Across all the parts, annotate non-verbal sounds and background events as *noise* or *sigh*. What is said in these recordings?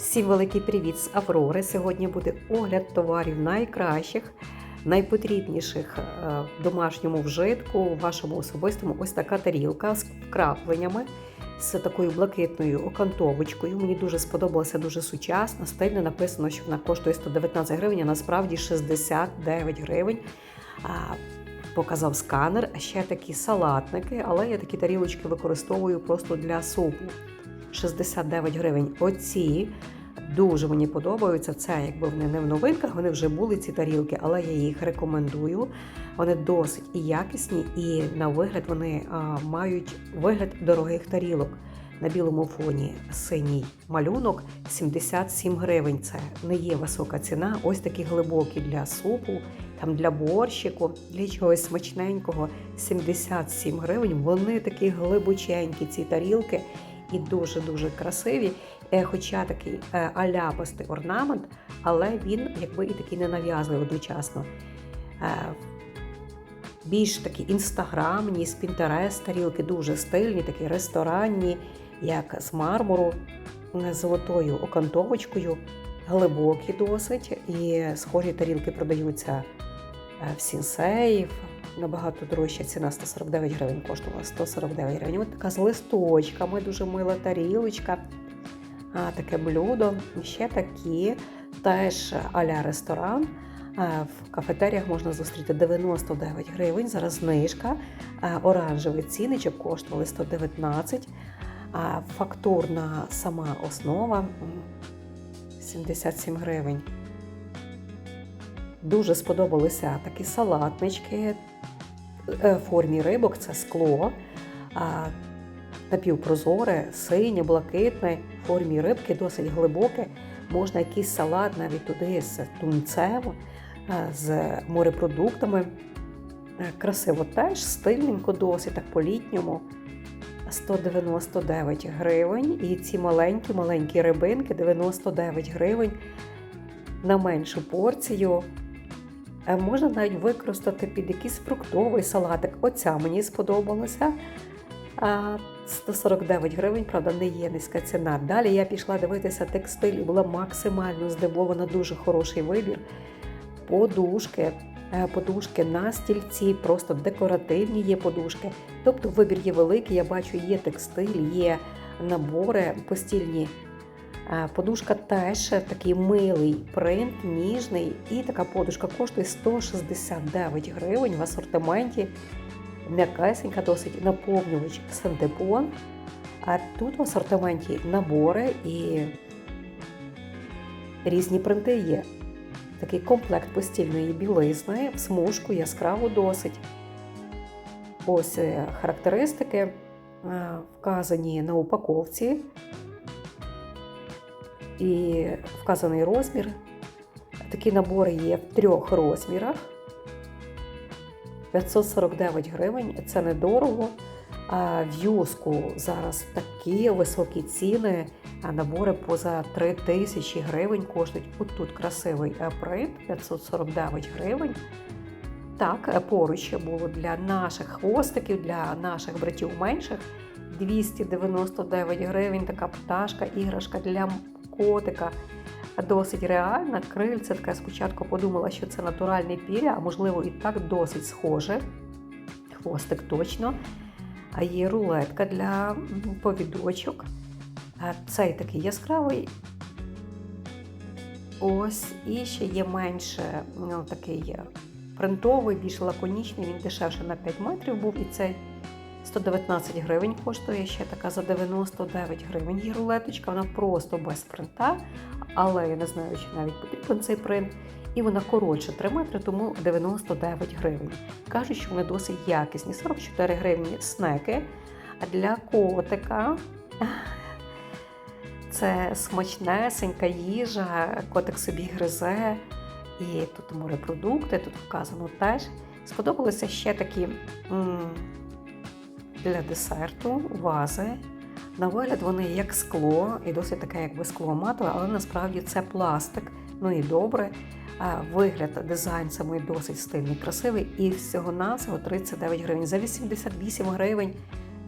Всім великий привіт з Аврори. Сьогодні буде огляд товарів найкращих, найпотрібніших е, в домашньому вжитку, в вашому особистому. Ось така тарілка з вкрапленнями, з такою блакитною окантовочкою. Мені дуже сподобалася, дуже сучасна, стильно написано, що вона коштує 119 гривень, а насправді 69 гривень. Показав сканер, а ще такі салатники, але я такі тарілочки використовую просто для супу. 69 гривень. Оці дуже мені подобаються. Це якби вони не в новинках, вони вже були ці тарілки, але я їх рекомендую. Вони досить і якісні, і на вигляд вони а, мають вигляд дорогих тарілок. На білому фоні синій малюнок 77 гривень. Це не є висока ціна. Ось такі глибокі для супу, там для борщику, для чогось смачненького. 77 гривень. Вони такі глибоченькі, ці тарілки і дуже-дуже красиві. Е, Хоча такий е, аляпастий орнамент, але він якби і такий ненав'язливий одночасно. Е, Більш такі інстаграмні, з Pinterest тарілки дуже стильні, такі ресторанні, як з мармуру, з золотою окантовочкою, глибокі досить. І схожі тарілки продаються в Сінсей, набагато дорожча ціна 149 гривень коштувала 149 гривень. Ось така з листочками, дуже мила тарілочка. А, таке блюдо. І ще такі, теж а-ля ресторан. В кафетеріях можна зустріти 99 гривень. Зараз знижка. Оранжевий ціничок коштували 119. А фактурна сама основа 77 гривень. Дуже сподобалися такі салатнички е, в формі рибок, це скло, напівпрозоре, синє, блакитне, в формі рибки, досить глибоке. Можна якийсь салат навіть туди з тунцем, е, з морепродуктами. Е, Красиво теж, стильненько, досить так по-літньому. 199 гривень. І ці маленькі-маленькі рибинки 99 гривень на меншу порцію. Е, Можна навіть використати під якийсь фруктовий салатик. Оця мені сподобалася. 149 гривень, правда, не є низька ціна. Далі я пішла дивитися текстиль і була максимально здивована, дуже хороший вибір. Подушки, е, подушки на стільці, просто декоративні є подушки. Тобто вибір є великий, я бачу, є текстиль, є набори постільні. Подушка теж такий милий принт, ніжний, і така подушка коштує 169 гривень в асортименті. М'якесенька, досить наповнювач синтепон. А тут в асортименті набори і різні принти є. Такий комплект постільної білизни, в смужку яскраво досить. Ось е, характеристики вказані на упаковці і вказаний розмір. Такі набори є в трьох розмірах. 549 гривень це недорого. А в юску зараз такі високі ціни, а набори поза 3 тисячі гривень коштують. От тут красивий принт 549 гривень. Так, поруч було для наших хвостиків, для наших братів менших 299 гривень. Така пташка, іграшка для котика. Досить реальна. Крильце таке спочатку подумала, що це натуральний піря, а можливо і так досить схоже. Хвостик точно. А є рулетка для повідочок. Цей такий яскравий. Ось, і ще є менше ну, такий принтовий, більш лаконічний, він дешевше на 5 метрів був. І цей 119 гривень коштує ще така за 99 гривень. Є рулеточка, вона просто без принта, але я не знаю, чи навіть потрібен цей принт. І вона коротше 3 метри, тому 99 гривень. Кажуть, що вони досить якісні. 44 гривні снеки. А для котика це смачнесенька їжа, котик собі гризе. І тут морепродукти, тут вказано теж. Сподобалися ще такі для десерту вази. На вигляд вони як скло, і досить таке, якби скло матове, але насправді це пластик. Ну і добре. Вигляд, дизайн самий досить стильний, красивий. І всього навсього 39 гривень. За 88 гривень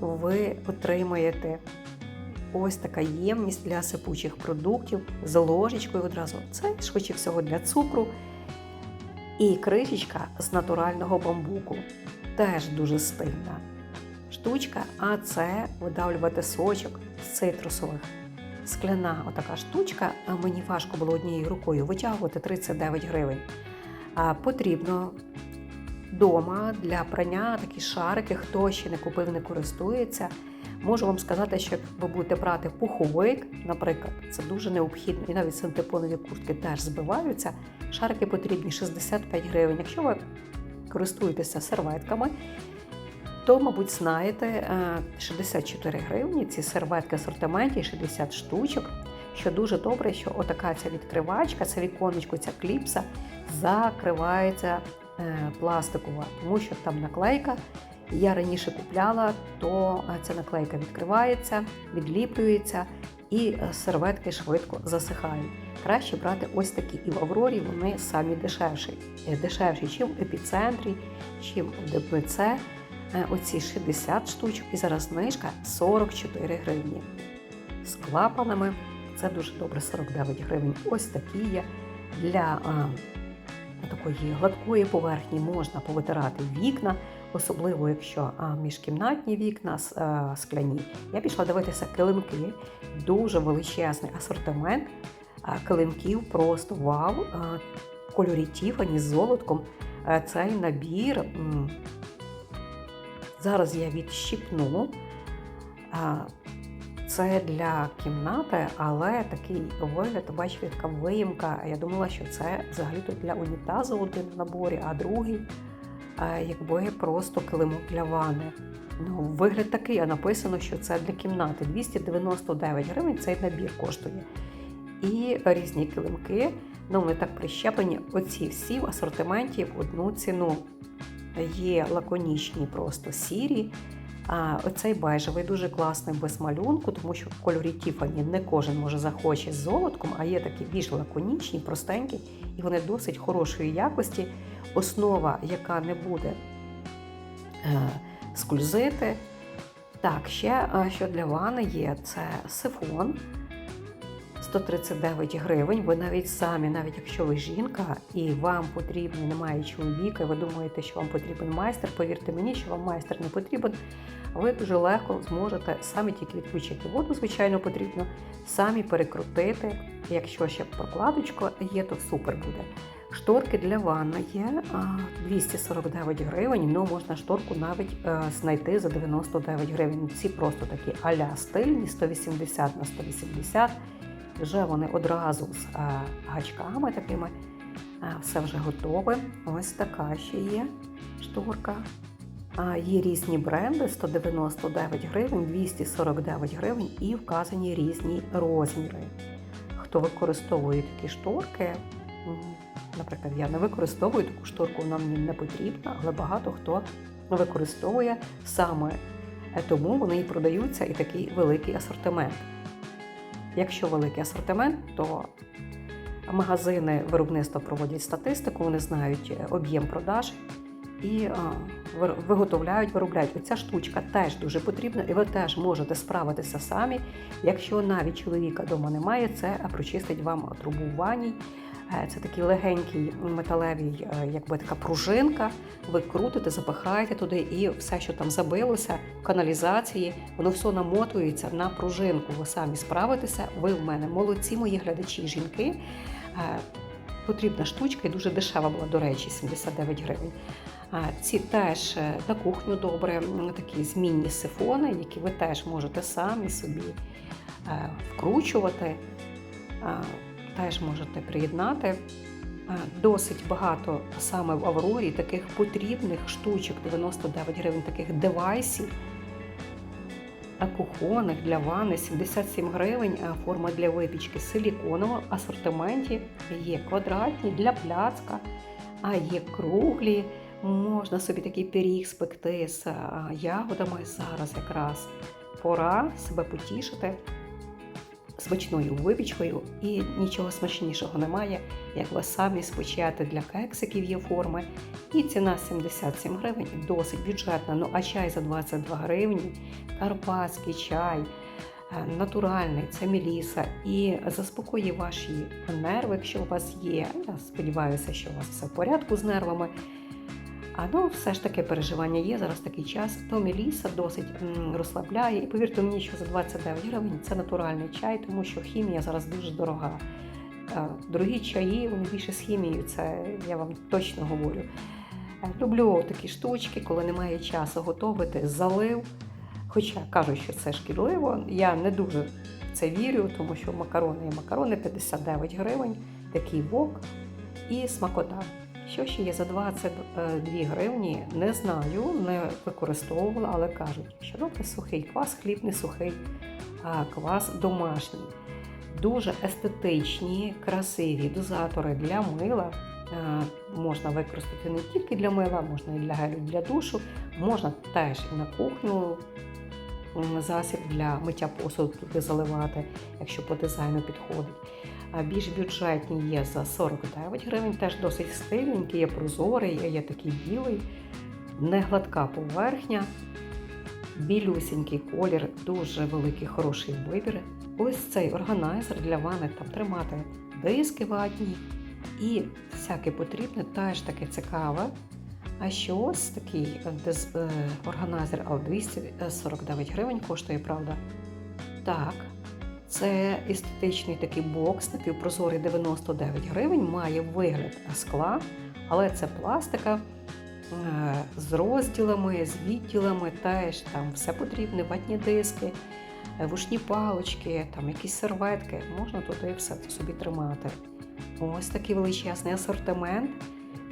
ви отримаєте ось така ємність для сипучих продуктів з ложечкою одразу. Це швидше всього для цукру. І кришечка з натурального бамбуку. Теж дуже стильна штучка, а це видавлювати сочок з цитрусових. Скляна отака штучка, а мені важко було однією рукою витягувати 39 гривень. А, потрібно вдома для прання такі шарики, хто ще не купив, не користується. Можу вам сказати, що як ви будете брати пуховик, наприклад, це дуже необхідно, і навіть синтепонові куртки теж збиваються. Шарики потрібні 65 гривень. Якщо ви користуєтеся серветками, то, мабуть, знаєте, е, 64 гривні ці серветки асортименті, 60 штучок. Що дуже добре, що отака ця відкривачка, це віконечко, ця кліпса закривається е, пластикова, тому що там наклейка. Я раніше купляла, то е, ця наклейка відкривається, відліплюється і е, серветки швидко засихають. Краще брати ось такі. І в Аврорі вони самі дешевші. Е, Дешевші, чим в епіцентрі, чим в ДПЦ. Е, Оці 60 штучок і зараз знижка 44 гривні. З клапанами це дуже добре 49 гривень. Ось такі є. Для а, такої гладкої поверхні можна повитирати вікна, особливо якщо а, міжкімнатні вікна а, скляні. Я пішла дивитися килимки, дуже величезний асортимент а, килимків, просто вау. А, кольорі Тіфані з золотком. А, Цей набір. м, Зараз я відщипну. Це для кімнати, але такий вигляд, бачите, така виїмка. Я думала, що це взагалі-то для унітазу один в наборі, а другий якби просто килимок для ванни. Ну, вигляд такий, а написано, що це для кімнати. 299 гривень цей набір коштує. І різні килимки, ну вони так прищеплені. Оці всі в асортименті в одну ціну. Є лаконічні, просто сірі. А оцей бежевий дуже класний без малюнку, тому що в кольорі Тіфані не кожен може захоче з золотком, а є такі більш лаконічні, простенькі, і вони досить хорошої якості. Основа, яка не буде е, скользити. Так, ще е, що для ванни є, це сифон. 139 гривень. Ви навіть самі, навіть якщо ви жінка і вам потрібно, немає чоловіка, і ви думаєте, що вам потрібен майстер, повірте мені, що вам майстер не потрібен. Ви дуже легко зможете самі тільки відключити воду, звичайно, потрібно, самі перекрутити. Якщо ще прокладочка є, то супер буде. Шторки для ванни є 249 гривень, ну можна шторку навіть е, знайти за 99 гривень. Ці просто такі аля стильні, 180 на 180 вже вони одразу з а, гачками такими. Все вже готове. Ось така ще є шторка. А, є різні бренди: 199 гривень, 249 гривень і вказані різні розміри. Хто використовує такі шторки, наприклад, я не використовую таку шторку, вона мені не потрібна, але багато хто використовує саме е, тому вони і продаються і такий великий асортимент. Якщо великий асортимент, то магазини виробництва проводять статистику, вони знають е, об'єм продаж і а, виготовляють, виробляють. Оця штучка теж дуже потрібна, і ви теж можете справитися самі. Якщо навіть чоловіка вдома немає, це прочистить вам трубу в ванні. Е, Це такий легенький металевий, е, якби така пружинка. Ви крутите, запихаєте туди, і все, що там забилося в каналізації, воно все намотується на пружинку. Ви самі справитеся. Ви в мене молодці, мої глядачі, жінки. Е, Потрібна штучка і дуже дешева була, до речі, 79 гривень. Ці теж на кухню добре, такі змінні сифони, які ви теж можете самі собі вкручувати. Теж можете приєднати. Е, Досить багато саме в Аврорі таких потрібних штучок, 99 гривень, таких девайсів, е, кухонних для ванни, 77 гривень, е, форма для випічки силіконова в асортименті є квадратні для пляцка, а є круглі. Можна собі такий пиріг спекти з ягодами. Зараз якраз пора себе потішити смачною випічкою, і нічого смачнішого немає, як ви самі спечете для кексиків є форми. І ціна 77 гривень, досить бюджетна. Ну а чай за 22 гривні, карпатський чай. е, натуральний, це меліса і заспокоює ваші нерви, якщо у вас є. Я сподіваюся, що у вас все в порядку з нервами. А ну, все ж таки переживання є зараз такий час. То меліса досить розслабляє. І повірте мені, що за 29 гривень це натуральний чай, тому що хімія зараз дуже дорога. Е, Дорогі чаї, вони більше з хімією, це я вам точно говорю. Е, Люблю такі штучки, коли немає часу готувати, залив. Хоча кажуть, що це шкідливо, я не дуже в це вірю, тому що макарони є макарони 59 гривень, такий вок і смакота. Що ще є за 22 гривні, не знаю, не використовувала, але кажуть, що добре сухий квас, хліб не сухий, а квас домашній. Дуже естетичні, красиві дозатори для мила. Можна використати не тільки для мила, можна і для гелю, для душу, можна теж і на кухню засіб для миття посуду туди заливати, якщо по дизайну підходить. А більш бюджетні є за 49 гривень, теж досить стильненький, є прозорий, є такий білий, не гладка поверхня, білюсінький колір, дуже великий хороший вибір. Ось цей органайзер для ванни там тримати диски ватні і всяке потрібне, теж таке цікаве. А що ось такий е, е, органайзер, але 249 гривень коштує, правда? Так, це естетичний такий бокс, напівпрозорий 99 гривень, має вигляд скла, але це пластика е, з розділами, з відділами, теж там все потрібне, ватні диски, е, вушні палочки, там якісь серветки. Можна туди все це собі тримати. Ось такий величезний асортимент.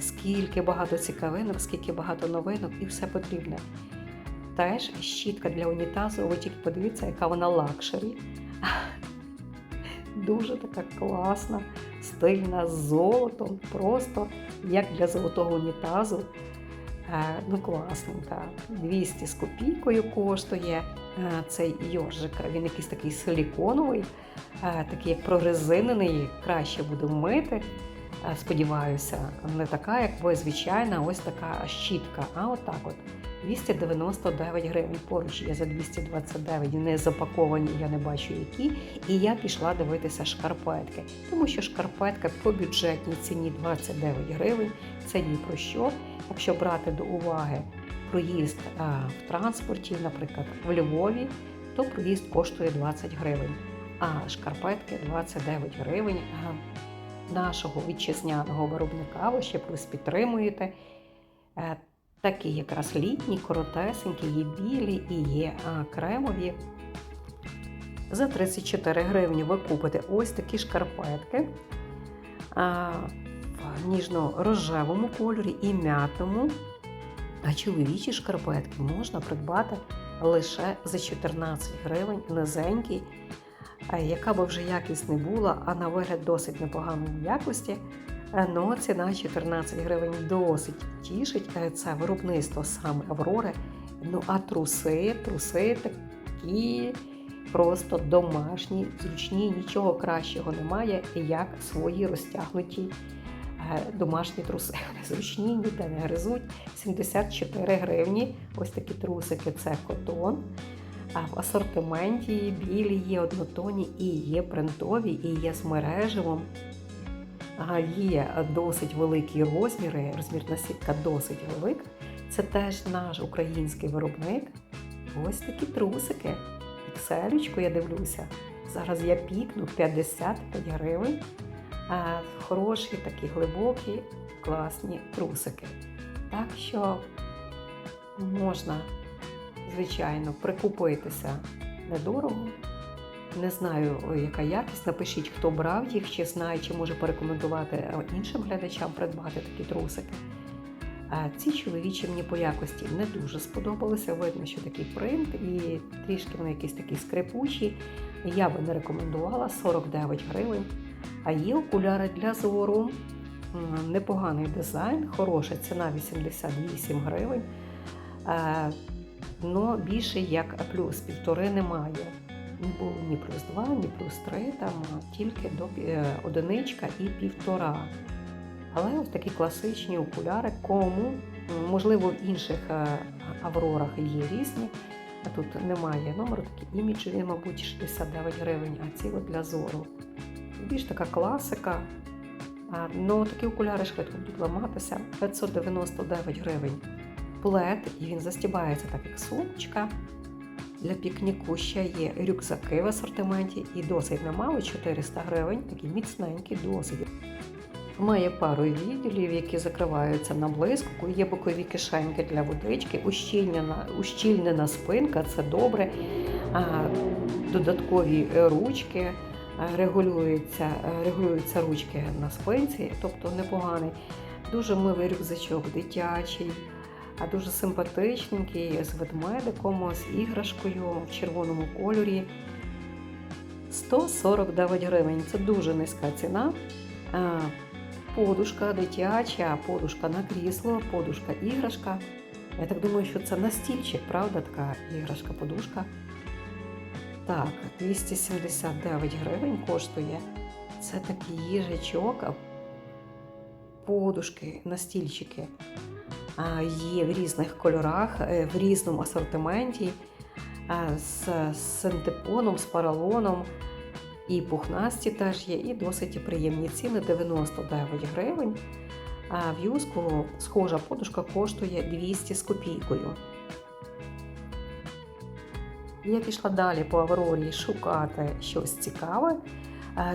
Скільки багато цікавинок, скільки багато новинок і все потрібне. Теж щітка для унітазу, ви тільки подивіться, яка вона лакшері. Дуже така класна, стильна, з золотом, просто як для золотого унітазу. Е, Ну, класненька. 200 з копійкою коштує е, цей йоржик. Він якийсь такий силіконовий, е, такий як прорезинений, краще буде мити. Сподіваюся, не така, як ви звичайна, ось така щітка. А отак от. 299 гривень. Поруч є за 229, не запаковані, я не бачу які. І я пішла дивитися шкарпетки, тому що шкарпетка по бюджетній ціні 29 гривень. Це ні про що. Якщо брати до уваги проїзд а, в транспорті, наприклад, в Львові, то проїзд коштує 20 гривень, а шкарпетки 29 гривень. Нашого вітчизняного виробника ви ще плюс підтримуєте. Такі якраз літні, коротесенькі, є білі і є кремові. За 34 гривні ви купите ось такі шкарпетки в ніжно-рожевому кольорі і м'ятному. А чоловічі шкарпетки можна придбати лише за 14 гривень низенькі, яка би вже якість не була, а на вигляд досить непоганої якості. Е, Ну, ціна 14 гривень досить тішить. Е, Це виробництво саме Аврори. Ну а труси, труси такі просто домашні, зручні, нічого кращого немає, як свої розтягнуті е, домашні труси. *laughs* Зручні, ніде не гризуть. 74 гривні. Ось такі трусики це котон. А в асортименті білі, є однотонні і є принтові, і є з мереживом. Є досить великі розміри, розмірна сітка досить велика. Це теж наш український виробник. Ось такі трусики. Ікселечку я дивлюся. Зараз я пікну 55 гривень. Хороші, такі глибокі, класні трусики. Так що можна, звичайно, прикупитися недорого. Не знаю, яка якість. Напишіть, хто брав їх, чи знає, чи може порекомендувати е, іншим глядачам придбати такі трусики. А ці чоловічі мені по якості не дуже сподобалися. Видно, що такий принт і трішки вони якісь такі скрипучі. Я би не рекомендувала 49 гривень. А є окуляри для зору. Непоганий дизайн, хороша ціна 88 гривень. Е, Но більше як плюс півтори немає не було ні плюс 2, ні плюс 3, там тільки до е, одиничка і півтора. Але ось такі класичні окуляри, кому, можливо, в інших е, аврорах є різні А тут немає номеру, такі іміджеві, мабуть, 69 гривень, а ці от для зору. Більш така класика. Ну, такі окуляри швидко будуть ламатися. 599 гривень плед, і він застібається так, як сумочка. Для пікніку ще є рюкзаки в асортименті і досить немало 400 гривень, такі міцненькі, досить. Має пару відділів, які закриваються на блискавку, є бокові кишеньки для водички, ущільнена, ущільнена спинка це добре. Додаткові ручки, регулюються, регулюються ручки на спинці, тобто непоганий. Дуже милий рюкзачок дитячий, а дуже симпатичненький з ведмедиком, з іграшкою в червоному кольорі. 149 гривень це дуже низька ціна. Подушка дитяча, подушка на крісло, подушка іграшка. Я так думаю, що це на стільчик, правда, така іграшка-подушка. Так, 279 гривень коштує. Це такий їжачок, подушки на стільчики. А, Є в різних кольорах, е, в різному асортименті, з синтепоном, з паралоном. І пухнасті теж є, і досить приємні ціни 99 гривень. А в юску схожа подушка коштує 200 з копійкою. Я пішла далі по Аврорі шукати щось цікаве.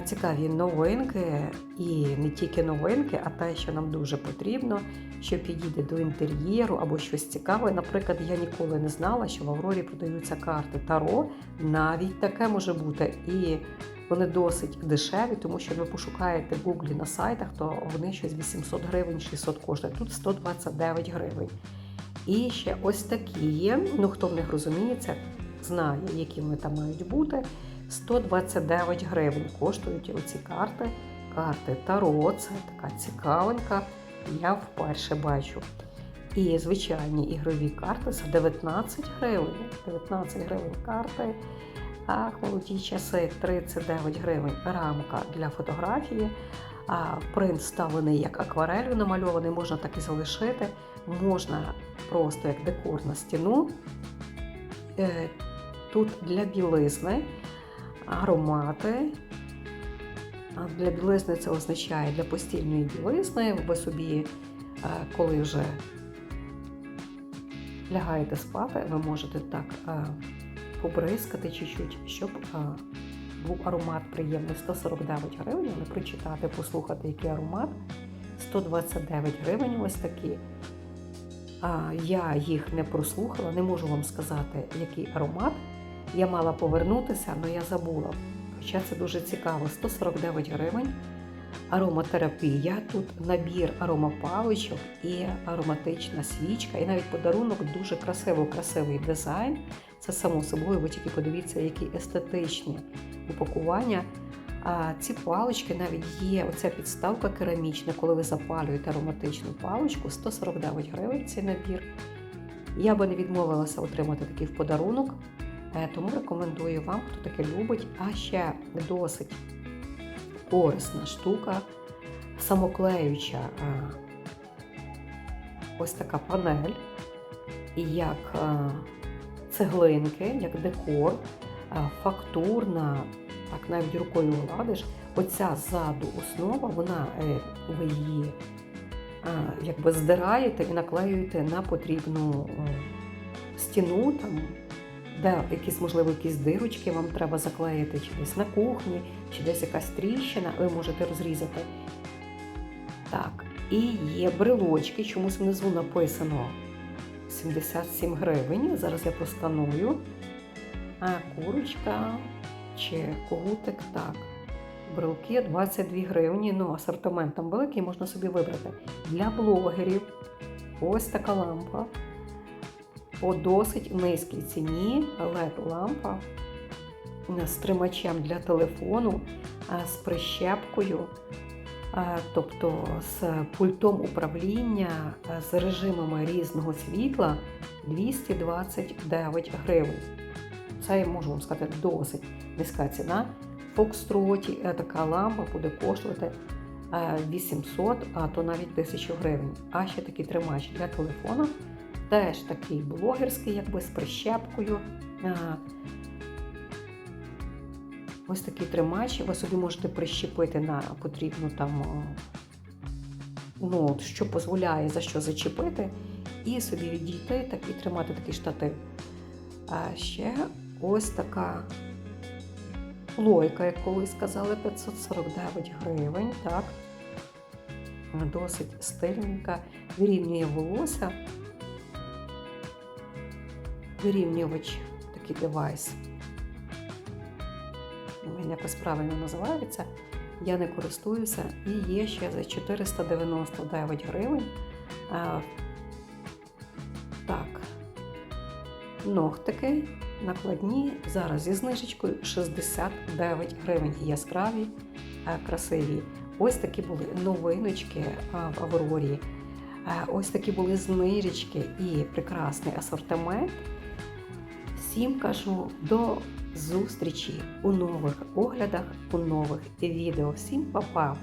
Цікаві новинки, і не тільки новинки, а те, що нам дуже потрібно, що підійде до інтер'єру або щось цікаве. Наприклад, я ніколи не знала, що в Аврорі продаються карти Таро. Навіть таке може бути. І вони досить дешеві, тому що ви пошукаєте в Гуглі на сайтах, то вони щось 800 гривень, 600 коштує. Тут 129 гривень. І ще ось такі є. Ну хто в них розуміється, знає, які вони там мають бути. 129 гривень коштують оці карти. Карти Таро, це така цікавинка. Я вперше бачу. І звичайні ігрові карти за 19 гривень. 19 гривень карти. А молоді часи 39 гривень рамка для фотографії. А принт ставлений як акварелью намальований, можна так і залишити. Можна просто як декор на стіну. Е, Тут для білизни аромати. Для білизни це означає для постільної білизни. Ви собі, е, коли вже лягаєте спати, ви можете так е, побризкати чуть-чуть, щоб е, був аромат приємний 149 гривень, але прочитати, послухати, який аромат. 129 гривень ось такі. Я їх не прослухала, не можу вам сказати, який аромат. Я мала повернутися, але я забула. Хоча це дуже цікаво. 149 гривень. Ароматерапія. Тут набір аромапаличок і ароматична свічка. І навіть подарунок дуже красиво, красивий дизайн. Це само собою, ви тільки подивіться, які естетичні упакування. А ці палички навіть є оця підставка керамічна, коли ви запалюєте ароматичну паличку, 149 гривень цей набір. Я би не відмовилася отримати такий в подарунок, тому рекомендую вам, хто таке любить. А ще досить корисна штука, самоклеюча е, ось така панель, як е, цеглинки, як декор, фактурна так навіть рукою гладиш, оця ззаду основа, вона е, ви її якби здираєте і наклеюєте на потрібну е, стіну, там, де якісь, можливо, якісь дирочки вам треба заклеїти, чи десь на кухні, чи десь якась тріщина, ви можете розрізати. Так, і є брелочки, чомусь внизу написано 77 гривень. Зараз я просканую. А курочка чи когутик так. Брелки 22 гривні, ну, асортимент там великий, можна собі вибрати. Для блогерів ось така лампа по досить низькій ціні. led лампа з тримачем для телефону, з прищепкою, тобто з пультом управління, з режимами різного світла 229 гривень. Це можу вам сказати досить низька ціна. В Фокстроті така лампа буде коштувати 800, а то навіть 1000 гривень. А ще такий тримач для телефона Теж такий блогерський, якби з прищепкою. Ось такий тримач. Ви собі можете прищепити на потрібну там, ну, що дозволяє за що зачепити, і собі відійти так, і тримати такий штатив. А ще ось така лойка, як колись сказали, 549 гривень. Так. Досить стильненька, вирівнює волосся. Вирівнювач такий девайс. Він якось правильно називається. Я не користуюся. І є ще за 499 гривень. Так. Ногтики накладні зараз зі знижечкою 69 гривень. Яскраві, красиві. Ось такі були новиночки в Аврорі. Ось такі були знижечки і прекрасний асортимент. Всім кажу до зустрічі у нових оглядах, у нових відео. Всім па-па!